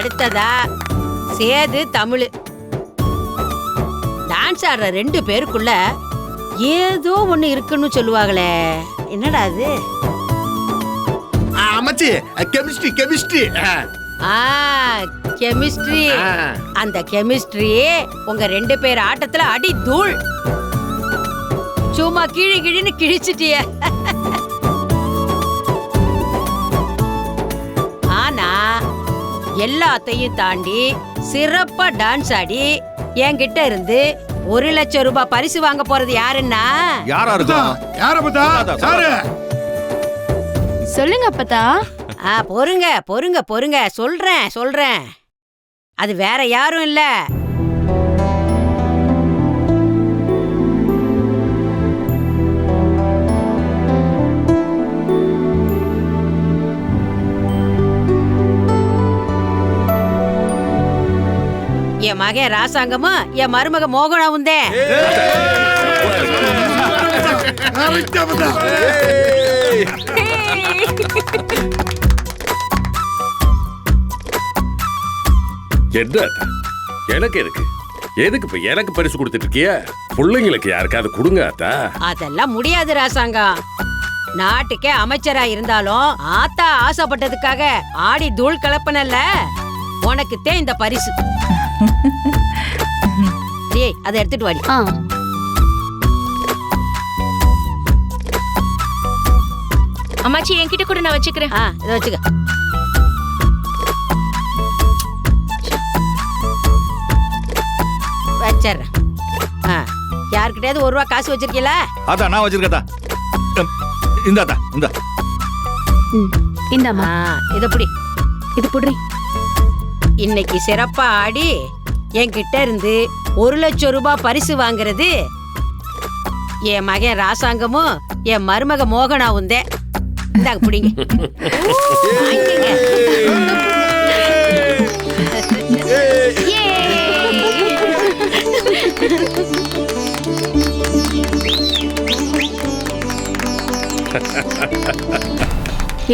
அடுத்ததா சேது தமிழ். டான்ஸ் ஆடுற ரெண்டு பேருக்குள்ள ஏதோ ஒண்ணு இருக்குன்னு சொல்லுவாங்களே. என்னடா அது? ஆ, அம்மாச்சி கெமிஸ்ட்ரி கெமிஸ்ட்ரி. ஆ. கெமிஸ்ட்ரி. அந்த கெமிஸ்ட்ரி உங்க ரெண்டு பேர் ஆட்டத்துல அடி தூள் சும்மா கிழி கிழின்னு கிழிச்சிட்டிய. எல்லாத்தையும் தாண்டி சிறப்பா டான்ஸ் ஆடி என்கிட்ட இருந்து ஒரு லட்சம் ரூபாய் பரிசு வாங்க போறது யாருன்னா? யாரா சாரு சொல்லுங்க அப்பதா ஆ பொறுங்க பொறுங்க பொறுங்க. சொல்றேன் சொல்றேன். அது வேற யாரும் இல்ல. என் மகன் ராசாங்கமும் என் மருமக மோகனாவும் தான். என்ன? எனக்கு எதுக்கு? எதுக்கு இப்ப எனக்கு பரிசு கொடுத்துட்டு இருக்கிய? பிள்ளைங்களுக்கு யாருக்காவது கொடுங்க அத்தா அதெல்லாம் முடியாது ராசாங்கம். நாட்டுக்கே அமைச்சரா இருந்தாலும் ஆத்தா ஆசைப்பட்டதுக்காக ஆடி தூள் கலப்பனல்ல. உனக்குத்தே இந்த பரிசு. டேய் அதை எடுத்துட்டு வாடி. ஆ. அம்மாச்சி என்கிட்ட கூட நான் வச்சுக்கிறேன். ஆ இதை வச்சுக்க. வச்சிடுறேன். ஆ யாருக்கிட்டயாவது ஒரு ரூபா காசு வச்சிருக்கீங்களா அதான் நான் வச்சிருக்கதா இந்தாத்தா இந்த இந்தாம்மா. ஆ இதை பிடி. இது புடுறி இன்னைக்கு சிறப்பா ஆடி என்கிட்ட இருந்து ஒரு லட்சம் ரூபாய் பரிசு வாங்குறது. என் மகன் ராசாங்கமும் என் மருமக மோகனாவும் தான். இந்தாங்க பிடிங்க.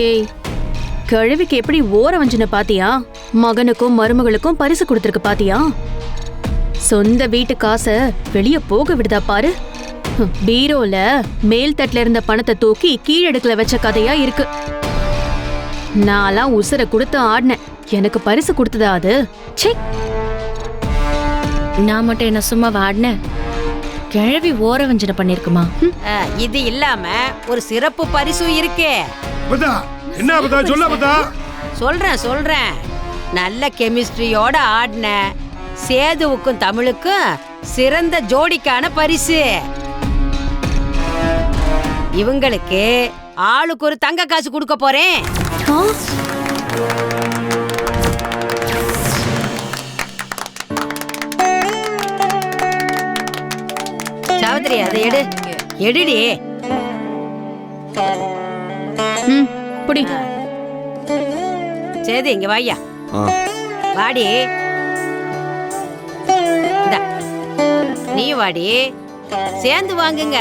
ஏய் கழுவிக்கு எப்படி ஓர வஞ்சன பாத்தியா? மகனுக்கும் மருமகளுக்கும் பரிசு கொடுத்துருக்கு பாத்தியா? சொந்த வீட்டு காசை வெளிய போக விடுதா பாரு. பீரோல மேல் தட்டுல இருந்த பணத்தை தூக்கி கீழடுக்குல வச்ச கதையா இருக்கு. நான்லாம் உசுர கொடுத்து ஆடினேன். எனக்கு பரிசு கொடுத்ததா அது? ச்சே. நான் மட்டும் என்ன சும்மா வாடினேன் கிழவி ஓர வஞ்சனை பண்ணிருக்குமா? இது இல்லாம ஒரு சிறப்பு பரிசும் இருக்கே. என்ன சொல்ல சொல்றேன் சொல்றேன். நல்ல கெமிஸ்ட்ரியோட ஆடின சேதுவுக்கும் தமிழுக்கும் சிறந்த ஜோடிக்கான பரிசு. இவங்களுக்கு ஆளுக்கு ஒரு தங்க காசு கொடுக்க போறேன். ஆ, சாவித்திரி அதை எடு. எடுடி. ம், புடி. சேது இங்க வாயா. வாடி. நீ வாடி. சேர்ந்து வாங்குங்க.